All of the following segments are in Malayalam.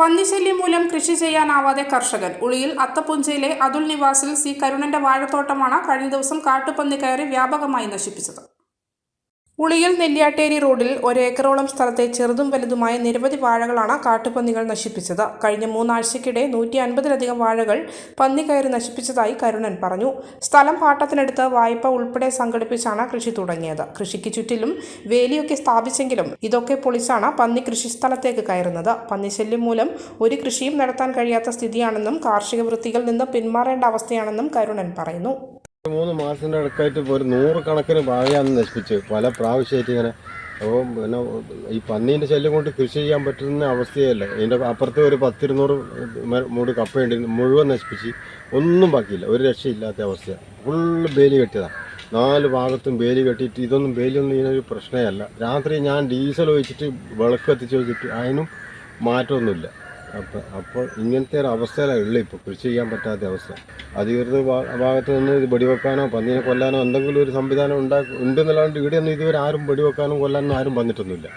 പന്നിശല്യം മൂലം കൃഷി ചെയ്യാനാവാതെ കർഷകൻ. ഉളിയിൽ അത്തപ്പുഞ്ചയിലെ അതുൽ നിവാസിൽ സി കരുണന്റെ വാഴത്തോട്ടമാണ് കഴിഞ്ഞ ദിവസം കാട്ടുപന്നി കയറി വ്യാപകമായി നശിപ്പിച്ചത്. ഉളിയിൽ നെല്ലിയാട്ടേരി റോഡിൽ ഒരേക്കറോളം സ്ഥലത്തെ ചെറുതും വലുതുമായ നിരവധി വാഴകളാണ് കാട്ടുപന്നികൾ നശിപ്പിച്ചത്. കഴിഞ്ഞ മൂന്നാഴ്ചയ്ക്കിടെ നൂറ്റി അൻപതിലധികം വാഴകൾ പന്നി കയറി നശിപ്പിച്ചതായി കരുണൻ പറഞ്ഞു. സ്ഥലം പാട്ടത്തിനെടുത്ത് വായ്പ ഉൾപ്പെടെ സംഘടിപ്പിച്ചാണ് കൃഷി തുടങ്ങിയത്. കൃഷിക്ക് ചുറ്റിലും വേലിയൊക്കെ സ്ഥാപിച്ചെങ്കിലും ഇതൊക്കെ പൊളിച്ചാണ് പന്നി കൃഷി കൃഷിസ്ഥലത്തേക്ക് കയറുന്നത്. പന്നിശല്യം മൂലം ഒരു കൃഷിയും നടത്താൻ കഴിയാത്ത സ്ഥിതിയാണെന്നും കാർഷിക വൃത്തികളിൽ നിന്ന് പിന്മാറേണ്ട അവസ്ഥയാണെന്നും കരുണൻ പറയുന്നു. മൂന്ന് മാസത്തിന്റെ അടുക്കായിട്ട് ഇപ്പോൾ ഒരു നൂറുകണക്കിന് വാഴയാണ് നശിപ്പിച്ച്. പല പ്രാവശ്യമായിട്ട് ഇങ്ങനെ. അപ്പോൾ പിന്നെ ഈ പന്നീന്റെ ശല്യം കൊണ്ട് കൃഷി ചെയ്യാൻ പറ്റുന്ന അവസ്ഥയല്ല. ഇതിന്റെ അപ്പുറത്ത് ഒരു പത്തിരുന്നൂറ് മൂട് കപ്പയുണ്ട്. മുഴുവൻ നശിപ്പിച്ച് ഒന്നും ബാക്കിയില്ല. ഒരു രക്ഷയില്ലാത്ത അവസ്ഥയാണ് ഫുള്ള് ബേലി കെട്ടിയതാണ് നാല് ഭാഗത്തും ബേലി കെട്ടിയിട്ട് ഇതൊന്നും ബേലിയൊന്നും ഇതിനൊരു പ്രശ്നമല്ല. രാത്രി ഞാൻ ഡീസൽ ഒഴിച്ചിട്ട് വിളക്ക് കത്തിച്ച് വെച്ചിട്ട് അതിനും മാറ്റമൊന്നുമില്ല. അപ്പം അപ്പോൾ ഇങ്ങനത്തെ ഒരു അവസ്ഥയിലാണ് ഉള്ളത് ഇപ്പോൾ കൃഷി ചെയ്യാൻ പറ്റാത്ത അവസ്ഥ. അധികൃതർ ഭാഗത്ത് നിന്ന് ഇത് വെടിവെക്കാനോ പന്നീനെ കൊല്ലാനോ എന്തെങ്കിലും ഒരു സംവിധാനം ഉണ്ടാക്കി ഉണ്ടെന്നല്ലാണ്ട് ഇവിടെയൊന്നും ഇതുവരെ ആരും വെടിവെക്കാനോ കൊല്ലാനോ ആരും വന്നിട്ടൊന്നുമില്ല.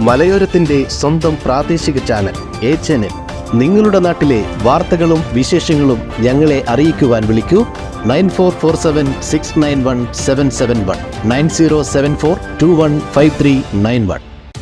മലയോരത്തിന്റെ സ്വന്തം പ്രാദേശിക ചാനൽ എ ചാനൽ നിങ്ങളുടെ നാട്ടിലെ വാർത്തകളും വിശേഷങ്ങളും ഞങ്ങളെ അറിയിക്കുവാൻ വിളിക്കൂ. Nine four four seven six nine one seven seven one. Nine zero seven four two one five three nine one.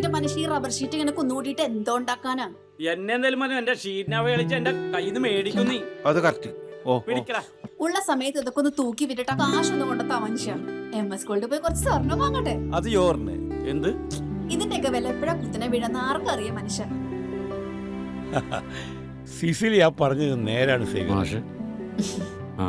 എന്റെ മനുഷ്യ ഈ റബ്ബർ ഷീറ്റ് ഇങ്ങനെ കുന്നുകൂടിയിട്ട് എന്തോ ഉണ്ടാക്കാനാ? എന്നെ എന്തായാലും മതി എന്റെ ഷീറ്റിനെ കളിച്ച് എന്റെ കയ്യിൽ നിന്ന് മേടിക്കും നീ. അത് കറക്റ്റ് ഓ പിടിക്കടാ ഉള്ള സമയത്ത് ഇതൊക്കെ ഒന്ന് തൂക്കി വിട്ടിട്ട് കാശ് കാശൊന്നും കൊണ്ട മനുഷ്യ. എം എസ് സ്കൂളിൽ പോയി കുറച്ച് സ്വർണം വാങ്ങട്ടെ? അത് യോർന്ന് എന്ത്? ഇതിന്റെയൊക്കെ വില എപ്പോഴാ കുത്തനെ വീഴുന്ന ആർക്കും അറിയാം മനുഷ്യ. സിസിലി ആ പറഞ്ഞത് നേരാണ് സേവൻ ആ.